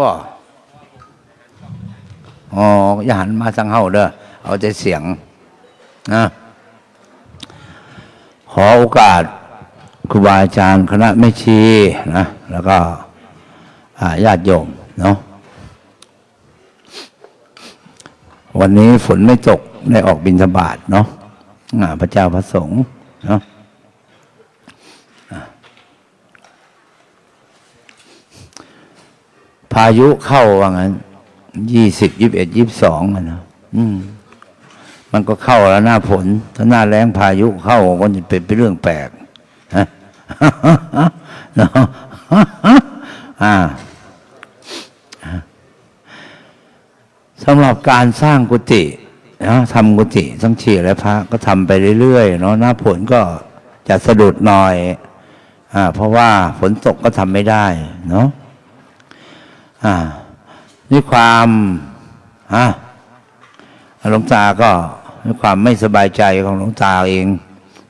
บ่อ๋ออย่าหันมาทางเฮาเด้อเอาแต่เสียงนะขอโอกาสครูบาอาจารย์คณะแม่ชีนะแล้วก็ญาติโยมเนาะวันนี้ฝนไม่ตกได้ออกบินทบาทเนาะพระเจ้าพระสงฆ์เนาะ พายุเข้าว่างั้นยี่สิบยี่บเอ็ดยี่บสองอะนะอืม มันก็เข้าแล้วหน้าฝนถ้าหน้าแรงพายุเข้าก็จะเป็นเป็นเรื่องแปลกฮะนะอ่าสำหรับการสร้างกุฏินะทำกุฏิทั้งชีและพระก็ทำไปเรื่อยๆเนาะหน้าฝนก็จะสะดุดหน่อย อ่า เพราะว่าฝนตกก็ทำไม่ได้ เนาะ อ่าด้วยความฮะหลวงตาก็ด้วยความไม่สบายใจของหลวงตาเอง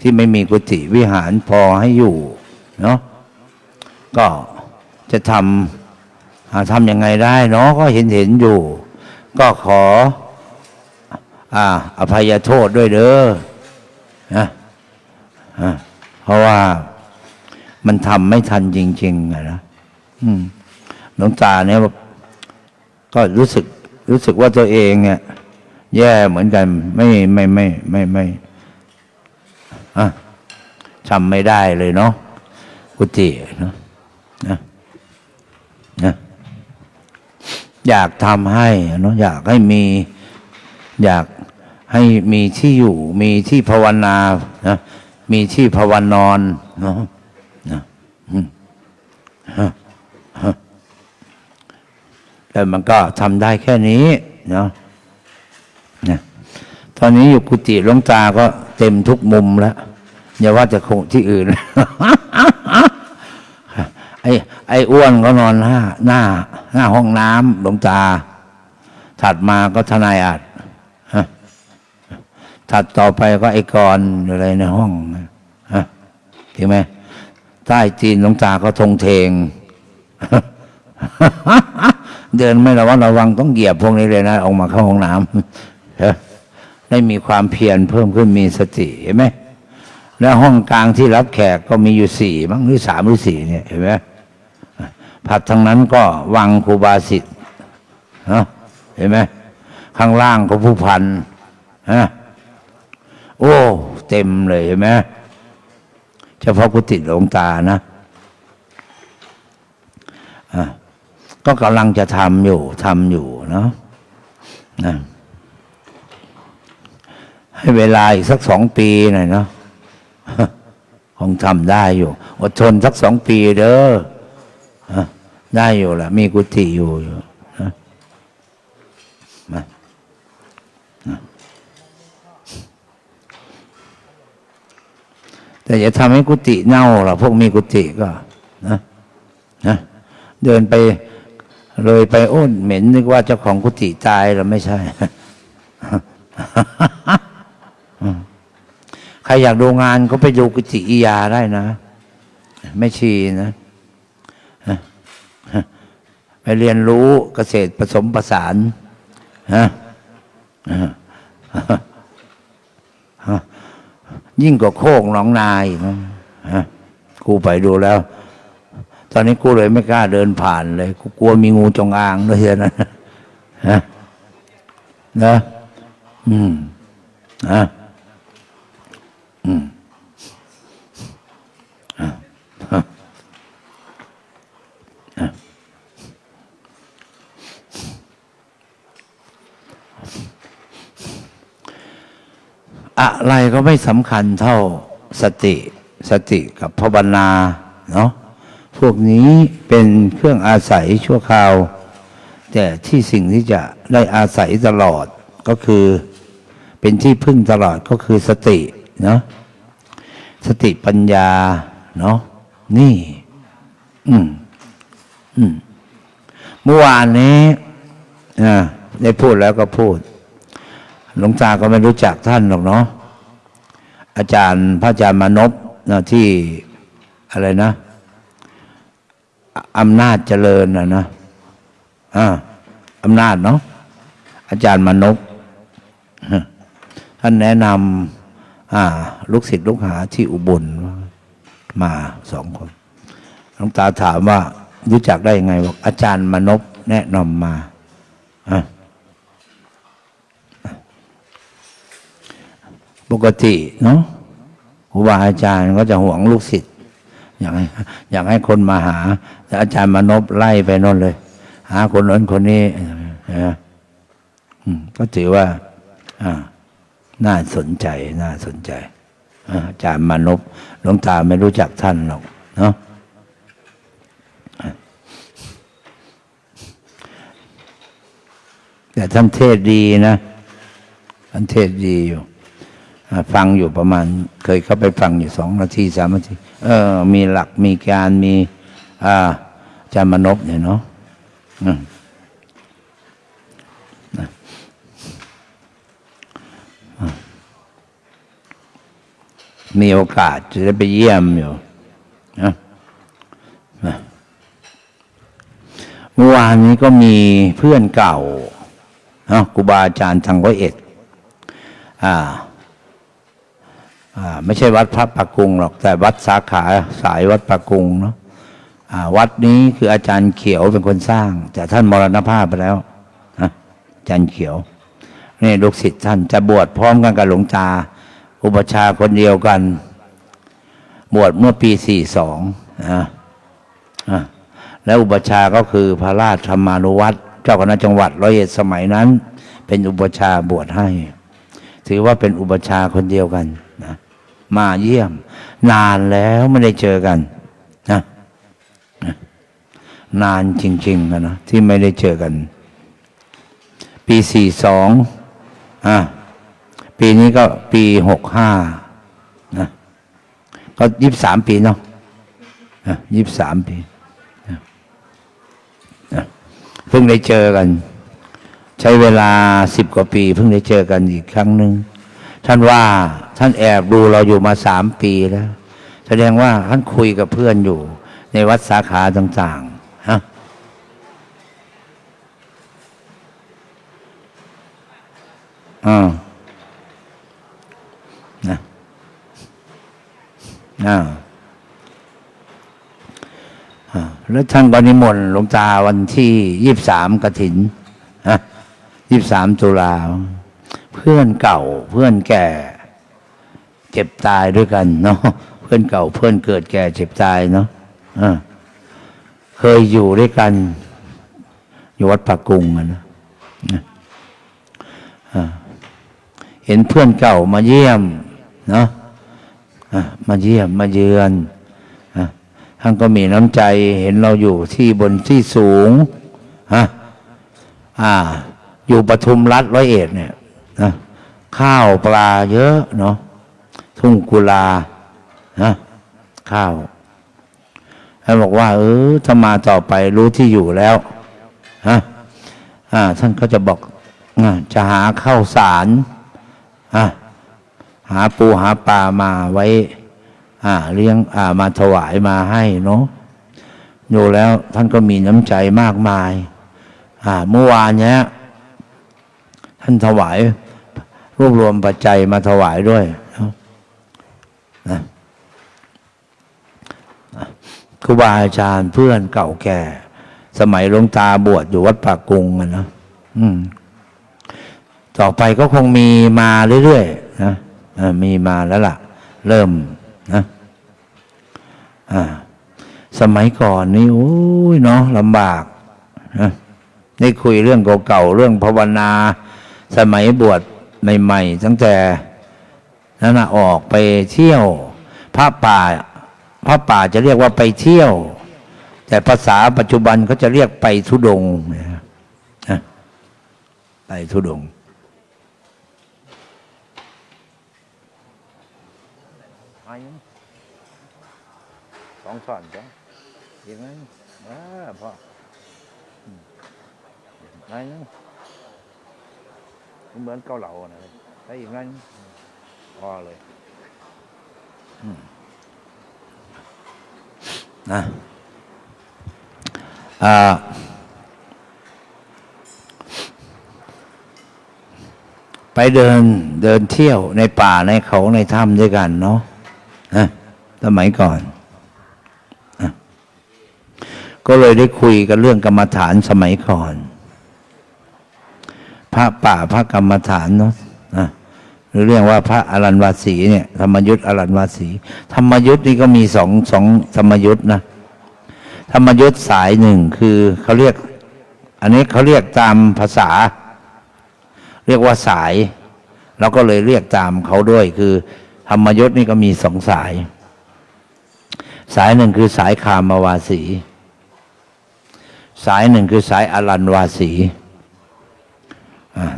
ที่ไม่มีกุฏิวิหารพอให้อยู่เนาะก็จะทำทำยังไงได้เนาะก็เห็นเห็นอยู่ ก็ขออ่าอภัยโทษด้วยเด้อนะเพราะว่ามันทำไม่ทันจริงๆนะอืม หลวงตาเนี่ยก็รู้สึกรู้สึกว่าตัวเองเนี่ยแย่เหมือนกันไม่ไม่ไม่ไม่ไม่อะจำไม่ได้เลยเนาะกุฏิเนาะนะนะอยากทำให้เนาะอยากให้มี อยากให้มีที่อยู่ มีที่ภาวนานะมีที่ภาวนอนเนาะนะอืมฮะ แต่มันก็ทำได้แค่นี้เนาะนะตอนนี้อยู่กุฏิหลวงตาก็เต็มทุกมุมแล้วอย่าว่าจะคงที่อื่น ไอ้ไอ้อ้วนก็นอนหน้า หน้า หน้าห้องน้ำหลวงตา ถัดมาก็ทนายอาจฮะถัดต่อไปก็ไอ้กรอะไรในห้องฮะเห็นไหมใต้จีนหลวงตาก็ทงเทง เดินไม่ระวังระวังต้องเหยียบพวกนี้เลยนะ ออกมาเข้าห้องน้ำได้มีความเพียรเพิ่มขึ้นมีสติเห็นไหมแล้วห้องกลางที่รับแขกก็มีอยู่สี่มั้งหรือสามหรือสี่เนี่ยเห็นไหมผัดทางนั้นก็วังครูบาสิทธิ์เนาะเห็นไหมข้างล่างก็ผู้พันฮะโอ้ เต็มเลยเห็นไหมเฉพาะกุฏิหลวงตานะอะ ก็กำลังจะทำอยู่ทำอยู่เนาะนะให้เวลาอีกสักสองปีหน่อยเนาะคงทำได้อยู่ อดทนสักสองปีเด้อได้อยู่แหละมีกุฏิอยู่อยู่นะมาแต่อย่าทำให้กุฏิเน่าหรอกพวกมีกุฏิก็ นะนะเดินไป เลยไปโอ้นเหม็นนึกว่าเจ้าของกุฏิตายแล้วไม่ใช่ ใครอยากดูงานก็ไปดูกุฏิอียาได้นะ ไม่ชีนะ ไปเรียนรู้เกษตรผสมประสานฮะยิ่งกว่าโคกหนองนาอีกนะฮะกูไปดูแล้ว ตอนนี้กูเลยไม่กล้าเดินผ่านเลย กูกลัวมีงูจงอางด้วยนะฮะนะอืมอะอืมอะฮะอะอะไรก็ไม่สำคัญเท่าสติ สติกับภาวนาเนาะ วกนี้เป็นเครื่องอาศัยชั่วคราว แต่ที่สิ่งที่จะได้อาศัยตลอดก็คือเป็นที่พึ่งตลอดก็คือสติเนาะสติปัญญาเนาะนี่ อืมอืมเมื่อวานนี้นะได้พูดแล้วก็พูด หลวงตาก็ไม่รู้จักท่านหรอกเนาะอาจารย์พระอาจารย์มานพนะที่อะไรนะ อำนาจเจริญนะนะอ่าอำนาจเนาะอาจารย์มนพท่านแนะนำอ่าลูกศิษย์ลูกหาที่อุบลมาสองคนหลวงตาถามว่ารู้จักได้ยังไงบอกอาจารย์มนพแนะนำมาอะปกติเนาะครูบาอาจารย์ก็จะห่วงลูกศิษย์ อยากให้อยากให้คนมาหาแต่อาจารย์มนพไล่ไปโน่นเลย หาคนนั้นคนนี้นะก็ถือว่าน่าสนใจน่าสนใจอาจารย์มานพหลวงตาไม่รู้จักท่านหรอกเนาะแต่ท่านเทศดีนะท่านเทศดีอยู่ ฟังอยู่ประมาณ เคยเข้าไปฟังอยู่สองนาทีสามนาทีเออ มีหลักมีการมีอ่าจามนพเนี่ยเนาะมีโอกาสจะได้ไปเยี่ยมอยู่นะเมื่อวานนี้ก็มีเพื่อนเก่านะครูบาอาจารย์ทางร้อยเอ็ด อ่า ไม่ใช่วัดพระปะกุงหรอก แต่วัดสาขาสายวัดปะกุงเนาะวัดนี้คืออาจารย์เขียวเป็นคนสร้าง แต่ท่านมรณภาพไปแล้วนะอาจารย์เขียวนี่ลูกศิษย์ท่านจะบวชพร้อมกันกับหลวงตา อุปชาคนเดียวกัน บวชเมื่อปีสี่สองนะแล้วอุปชาก็คือพระราชธรรมานุวัตรเจ้าคณะจังหวัดร้อยเอ็ดสมัยนั้น เป็นอุปชาบวชให้ ถือว่าเป็นอุปชาคนเดียวกัน มาเยี่ยม นานแล้วไม่ได้เจอกันนะนานจริงๆนะที่ไม่ได้เจอกัน ปีสี่สองอะปีนี้ก็ปีหกห้านะก็ยี่สิบสามปีเนาะยี่สิบสามปีเพิ่งได้เจอกัน ใช้เวลาสิบกว่าปี เพิ่งได้เจอกันอีกครั้งหนึ่ง ท่านว่าท่านแอบดูเราอยู่มาสามปีแล้ว แสดงว่าท่านคุยกับเพื่อนอยู่ ในวัดสาขาต่างๆฮะอ่านะอ่าอ่าแล้วท่านก็นิมนต์หลวงตาวันที่ยี่บสามกถินฮะยี่บสามตุลา เพื่อนเก่าเพื่อนแก่ เจ็บตายด้วยกันเนาะเพื่อนเก่าเพื่อนเกิดแก่เจ็บตายเนาะอ่าเคยอยู่ด้วยกัน อยู่วัดปากกุงอะนะเห็นเพื่อนเก่ามาเยี่ยมเนาะะมาเยี่ยมมาเยือนอท่านก็มีน้ำใจเห็นเราอยู่ที่บนที่สูงฮะอ่า อยู่ปทุมรัฐร้อยเอ็ดเนี่ย นะข้าวปลาเยอะเนาะทุ่งกุลานะข้าวท่านบอกว่า เออถ้ามาต่อไปรู้ที่อยู่แล้วฮะอ่า ท่านก็จะบอกอจะหาข้าวสารอะหาปูหาปลามาไว้ อ่า เลี้ยงอ่า มาถวายมาให้เนาะอยู่แล้วท่านก็มีน้ำใจมากมาย อ่า เมื่อวานเนี้ย ท่านถวาย รวบรวมปัจจัยมาถวายด้วยนะครูบาอาจารย์เพื่อนเก่าแก่ สมัยหลวงตาบวชอยู่วัดปากกุงอะนะ อืม ต่อไปก็คงมีมาเรื่อยๆนะมีมาแล้วล่ะ เริ่มนะอ่าสมัยก่อนนี่โอ้ยเนาะลำบากนะได้คุยเรื่องเก่าๆเรื่องภาวนา สมัยบวช ใหม่ๆตั้งแต่นั้นออกไปเที่ยวพระป่าพระป่าจะเรียกว่าไปเที่ยว แต่ภาษาปัจจุบันเขาจะเรียกไปทุดงนะไปทุดงสองช้อนจ้ะอีกไหมอ่าพออืมมายัง เหมือนเกาเหลานะถ้าอย่างนั้นพอเลยนะไปเดินเดินเที่ยวในป่าในเขาในถ้ำด้วยกันเนาะนะสมัยก่อนก็เลยได้คุยกันเรื่องกรรมฐานสมัยก่อน พระป่าพระกรรมฐานเนาะหรือเรียกว่าพระอรันวาสีเนี่ยธรรมยุทธอรันวาสี ธรรมยุทธนี่ก็มีสองสองธรรมยุทธนะธรรมยุทธสายหนึ่งคือเขาเรียก อันนี้เขาเรียกตามภาษา เรียกว่าสายเราก็เลยเรียกตามเขาด้วยคือ ธรรมยุทธนี่ก็มีสองสาย สายหนึ่งคือสายคามวาสี สายหนึ่งคือสายอรันวาสี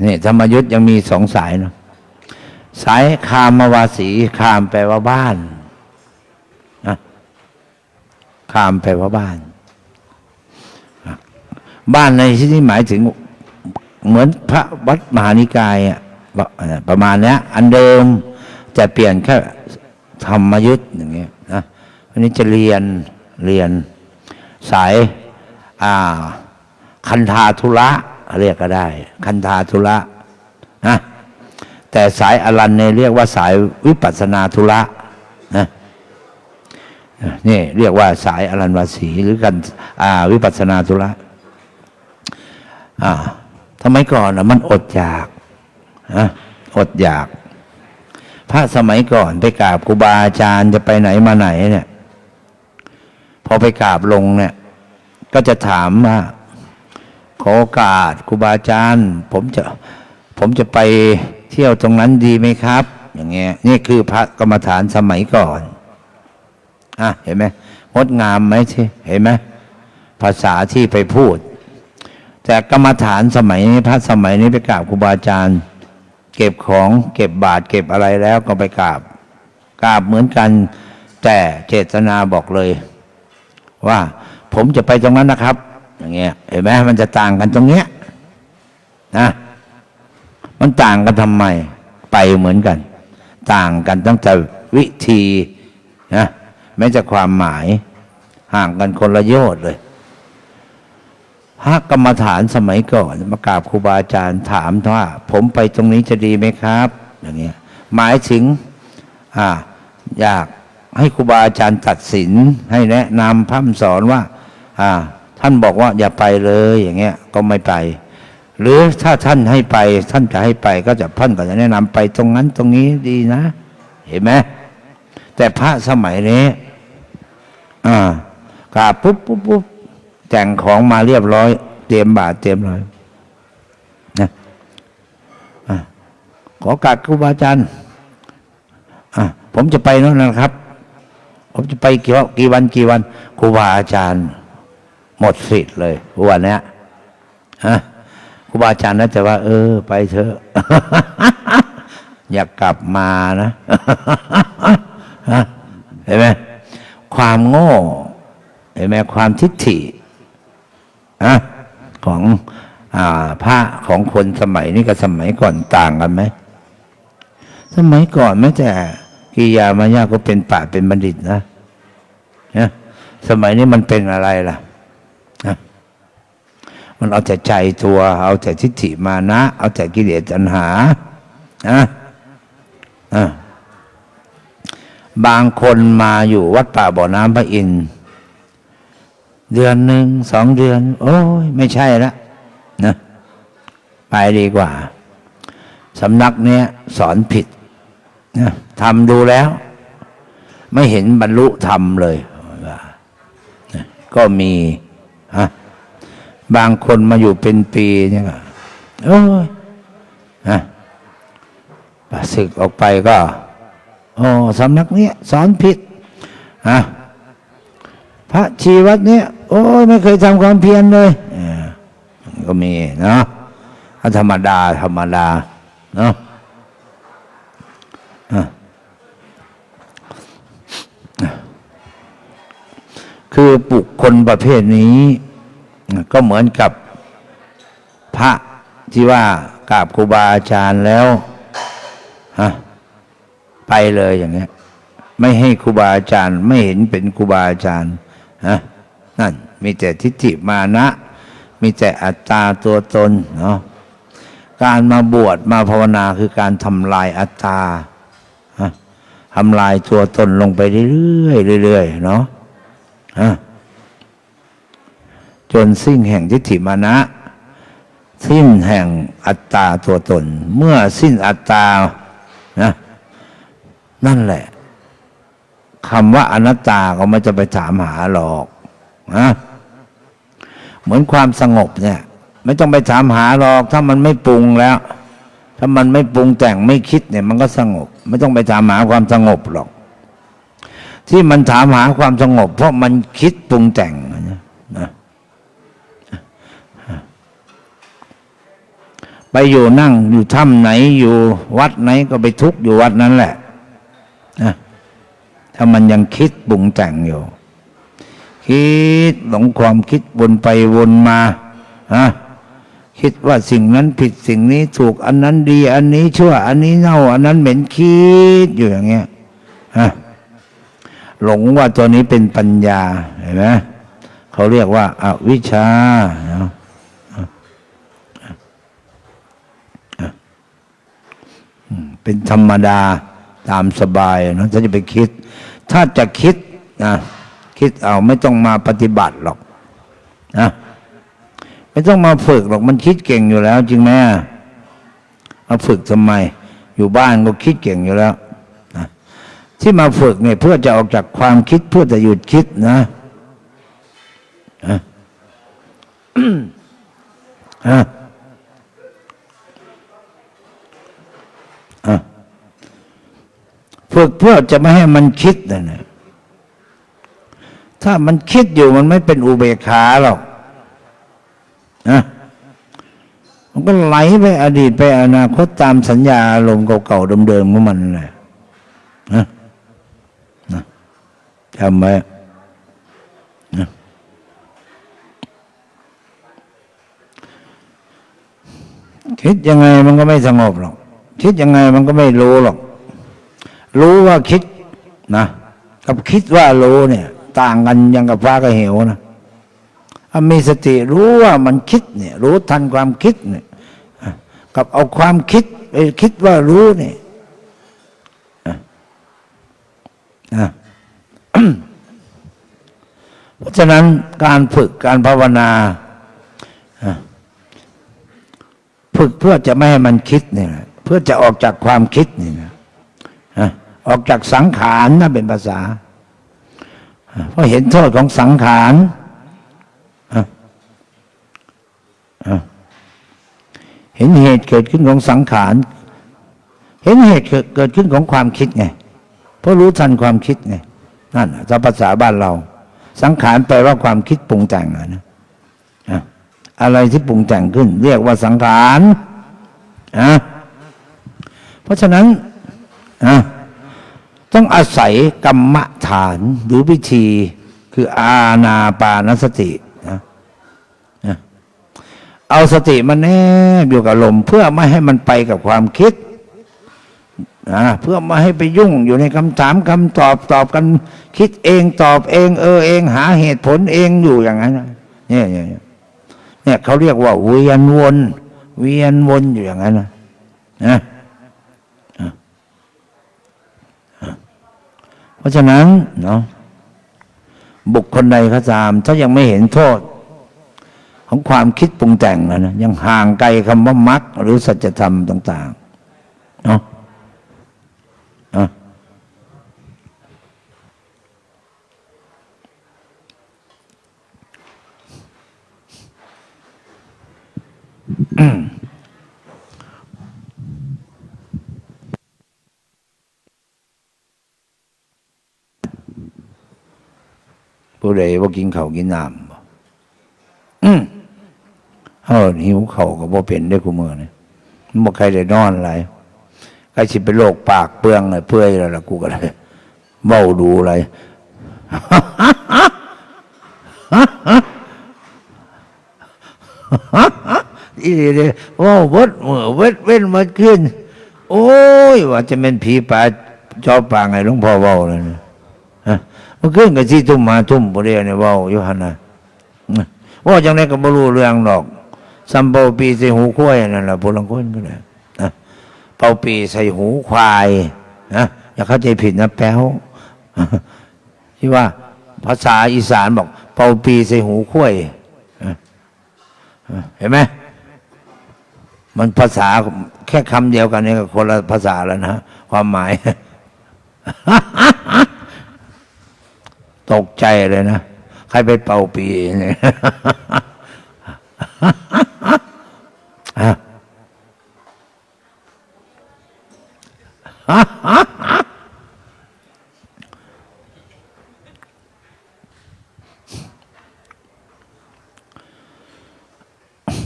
นี่ธรรมยุทธยังมีสองสายเนาะสายคามวาสีคามแปลว่าบ้านนะคามแปลว่าบ้าน บ้านในที่นี้หมายถึงเหมือนพระวัดมหานิกายอะประมาณนี้อันเดิมจะเปลี่ยนแค่ธรรมยุทธ์อย่างเงี้ยนะวันนี้จะเรียนเรียนสายอ่าคันธาธุระ เรียกก็ได้ คันธาธุระนะแต่สายอรันเนี่ยเรียกว่าสายวิปัสนาธุระนะนี่เรียกว่าสายอรันวาสีหรือกันอาวิปัสนาธุระอ่าทำไมก่อนนะมันอดอยากนะอดอยาก พระสมัยก่อนไปกราบครูบาอาจารย์จะไปไหนมาไหนเนี่ย พอไปกราบลงเนี่ย ก็จะถามว่า ขอโอกาสครูบาอาจารย์ผมจะผมจะไปเที่ยวตรงนั้นดีไหมครับ อย่างเงี้ยนี่คือพระกรรมฐานสมัยก่อนอะเห็นไหมงดงามไหมที่เห็นไหมภาษาที่ไปพูด แต่กรรมฐานสมัยนี้พระสมัยนี้ไปกราบครูบาอาจารย์ เก็บของเก็บบาตรเก็บอะไรแล้วก็ไปกราบกราบเหมือนกัน แต่เจตนาบอกเลย ว่าผมจะไปตรงนั้นนะครับ อย่างเงี้ยเห็นไหมมันจะต่างกันตรงเนี้ยนะมันต่างกันทำไมไปเหมือนกัน ต่างกันตั้งแต่วิธีนะแม้จะความหมาย ห่างกันคนละโยชน์เลยพระกรรมฐานสมัยก่อนมากราบครูบาอาจารย์ถามว่า ผมไปตรงนี้จะดีไหมครับ อย่างเงี้ยหมายถึงอ่าอยากให้ครูบาอาจารย์ตัดสินให้แนะนำพร่ำสอนว่า อ่าานบอกว่าอย่าไปเลยอย่างเงี้ยก็ไม่ไป หรือถ้าท่านให้ไปท่านจะให้ไปก็จะท่านก็จะแนะนำไปตรงนั้นตรงนี้ดีนะ เห็นไหมแต่พระสมัยนี้อ่ากราบปุ๊บปุ๊บปุ๊บแต่งของมาเรียบร้อย เตรียมบาตรเตรียมอะไรนะอะขอกราบครูบาอาจารย์อะผมจะไปนั่นนะครับ ผมจะไปกี่วันกี่วันกี่วันครูบาอาจารย์ หมดสิทธิ์เลยวันเนี้ยฮะครูบาอาจารย์นะแต่ว่า เออ ไปเถอะ อยากกลับมานะเห็นไหมความโง่เห็นไหมความทิฏฐิอะของอพระของคนสมัยนี้กับสมัยก่อนต่างกันไหมสมัยก่อนแม้แต่กิยามายาก็เป็นป่าเป็นบัณฑิตนะนะสมัยนี้มันเป็นอะไรล่ะ มันเอาแต่ใจตัว เอาแต่ทิฏฐิมานะ เอาแต่กิเลสตัณหานะอะบางคนมาอยู่วัดป่าบ่อน้ำพระอินทร์เดือนหนึ่งสองเดือน โอ้ยไม่ใช่ละนะไปดีกว่าสำนักเนี้ยสอนผิดนะทำดูแล้ว ไม่เห็นบรรลุธรรมเลย ก็มีฮะ บางคนมาอยู่เป็นปีเนี่ยก็โอ้ยนะศึกออกไปก็โอ้สำนักเนี้ยสอนผิดฮะพระชีวัดเนี้ยโอ้ยไม่เคยทำความเพียรเลยเออก็มีเนาะธรรมดา ธรรมดา เนาะอะคือบุคคลประเภทนี้ ก็เหมือนกับพระที่ว่ากราบครูบาอาจารย์แล้วฮะไปเลยอย่างเงี้ย ไม่ให้ครูบาอาจารย์ ไม่เห็นเป็นครูบาอาจารย์ฮะนั่น มีแต่ทิฏฐิมานะ มีแต่อัตตาตัวตนเนาะการมาบวชมาภาวนาคือการทำลายอัตตาทำลายตัวตนลงไปเรื่อยๆเรื่อยๆเนาะะ จนสิ้นแห่งทิฏฐิมานะ สิ้นแห่งอัตตาตัวตน เมื่อสิ้นอัตตานะนั่นแหละคำว่าอนัตตาก็ไม่จะไปถามหาหรอกนะเหมือนความสงบเนี่ย ไม่ต้องไปถามหาหรอก ถ้ามันไม่ปรุงแล้ว ถ้ามันไม่ปรุงแต่งไม่คิดเนี่ย มันก็สงบ ไม่ต้องไปถามหาความสงบหรอก ที่มันถามหาความสงบ เพราะมันคิดปรุงแต่งนะ ไปอยู่นั่งอยู่ถ้ำไหนอยู่วัดไหนก็ไปทุกข์อยู่วัดนั้นแหละนะถ้ามันยังคิดปรุงแต่งอยู่ คิดหลงความคิดวนไปวนมาฮะคิดว่าสิ่งนั้นผิดสิ่งนี้ถูกอันนั้นดี อันนี้ชั่ว อันนี้เน่า อันนั้นเหม็นคิดอยู่อย่างเงี้ยฮะหลงว่าตัวนี้เป็นปัญญาเห็นไหมเขาเรียกว่าอาวิชชาเนาะอืม เป็นธรรมดาตามสบายเนะถ้าจะไปคิด ถ้าจะคิดนะคิดเอาไม่ต้องมาปฏิบัติหรอกนะไม่ต้องมาฝึกหรอกมันคิดเก่งอยู่แล้ว จริงไหมมาฝึกทำไม อยู่บ้านก็คิดเก่งอยู่แล้วนะที่มาฝึกเนี่ยเพื่อจะออกจากความคิดเพื่อจะหยุดคิดนะฮะ ฮะฮะ ฝึกเพื่อจะไม่ให้มันคิดนะเนี่ยถ้ามันคิดอยู่มันไม่เป็นอุเบกขาหรอกนะมันก็ไหลไปอดีตไปอนาคตตามสัญญาอารมณ์เก่าๆเดิมๆของมันเลยนะนะจำไว้นะคิดยังไงมันก็ไม่สงบหรอก คิดยังไงมันก็ไม่รู้หรอก รู้ว่าคิดนะกับคิดว่ารู้เนี่ย ต่างกันอยังกับฟ้ากับเหวนะมีสติรู้ว่ามันคิดเนี่ย รู้ทันความคิดเนี่ยกับเอาความคิดไปคิดว่ารู้เนี่ยอะเพราะฉะนั้นการฝึกการภาวนาฝึกเพื่อจะไม่ให้มันคิดเนี่ยเพื่อจะออกจากความคิดนี่นะ ออกจากสังขารนะเป็นภาษา เพราะเห็นโทษของสังขารเห็นเหตุเกิดขึ้นของสังขาร เห็นเหตุเกิดขึ้นของความคิดไง เพราะรู้ทันความคิดไง นั่นน่ะภาษาบ้านเรา สังขารแปลว่าความคิดปรุงแต่งอะนะอะไรที่ปรุงแต่งขึ้น เรียกว่าสังขารอะเพราะฉะนั้นอะ ต้องอาศัยกรรมฐานหรือวิธีคืออาณาปานสตินะเอาสติมาแนบอยู่กับลม เพื่อไม่ให้มันไปกับความคิดนะเพื่อไม่ให้ไปยุ่งอยู่ในคำถามคำตอบตอบกัน คิดเองตอบเอง เออเอง หาเหตุผลเองอยู่อย่างนั้นนะเนี่ยเนี่ยเนี่ยเนี่ยเขาเรียกว่าเวียนวน เวียนวนอยู่อย่างนั้นนะนะ เพ ราะฉะนั้นเนาะบุคคลใดก็ตาม ถ้ายังไม่เห็นโทษ ของความคิดปรุงแต่งนะนะยังห่างไกลคำว่ามรรคหรือสัจธรรมต่าง ๆ เนาะอะ ผู้ใดว่ากินข้าวกินน้ำบ่อืมเฮาหิวเข้าก็บ่เป็นได้กูมือนี่มันบ่ใครได้นอนอะไรใครสิเป็นโรคปากเปื้องเลยเปื่อยแล้วล่ะกูก็เลยเบ้าดูอะไรอีเดียว่าเวดมือเวดเว้นมาขึ้น โอ้ย ว่าจะเป็นผีป่าชอบปางไงหลวงพ่อเว้าเลยนะ มันขึ้นกับที่ทุ่มมาทุ่มบ่เรียเนี่ยว้าอยู่หันนะว่าจังไดก็บ่รู้เรื่องดอกซัมเปาปีใส่หูควายนั่นแหละพลังคนก็เลยนะเป่าปีใส่หูควายนะอย่าเข้าใจผิดนะแป๊วที่ว่าภาษาอีสานบอก เป่าปีใส่หูควายเห็นไหมมันภาษาแค่คำเดียวกันเนี่ยก็คนละภาษาแล้วนะ ความหมาย ตกใจเลยนะ ใครไปเป่าปีเนี่ย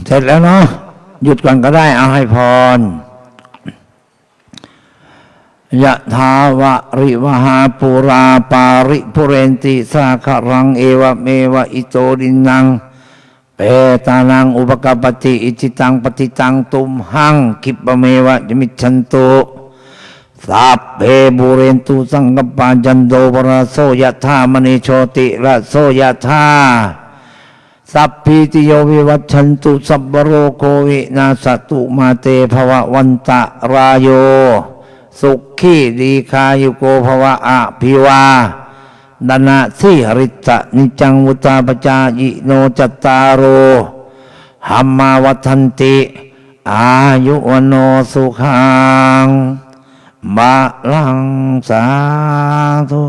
เสร็จแล้วเนาะหยุดก่อนก็ได้เอาให้พร ยะทาวะริวหาปุราปาริปุเรนติสาครังเอวะเมวะอิโตดินังเปตานังอุปกปปติอิจิตังปฏิตังตุมหังคิปะเมวะยมิชันโตสัพเพบุเรนตุสังกปาจันโดปราโสยะธามณีโชติระโสยะธาสัพพิติโยวิวัชันตุสัพพโรโควินาสตุมาเตภวะวันตะรายโย สุขีดีคายุโกภวะอะพิวาดนาสิหริตะนิจังวุตาปจายิโนจตตารโรหัมมาวัฏันติ อายุวโนสุขังบาลังสาธุ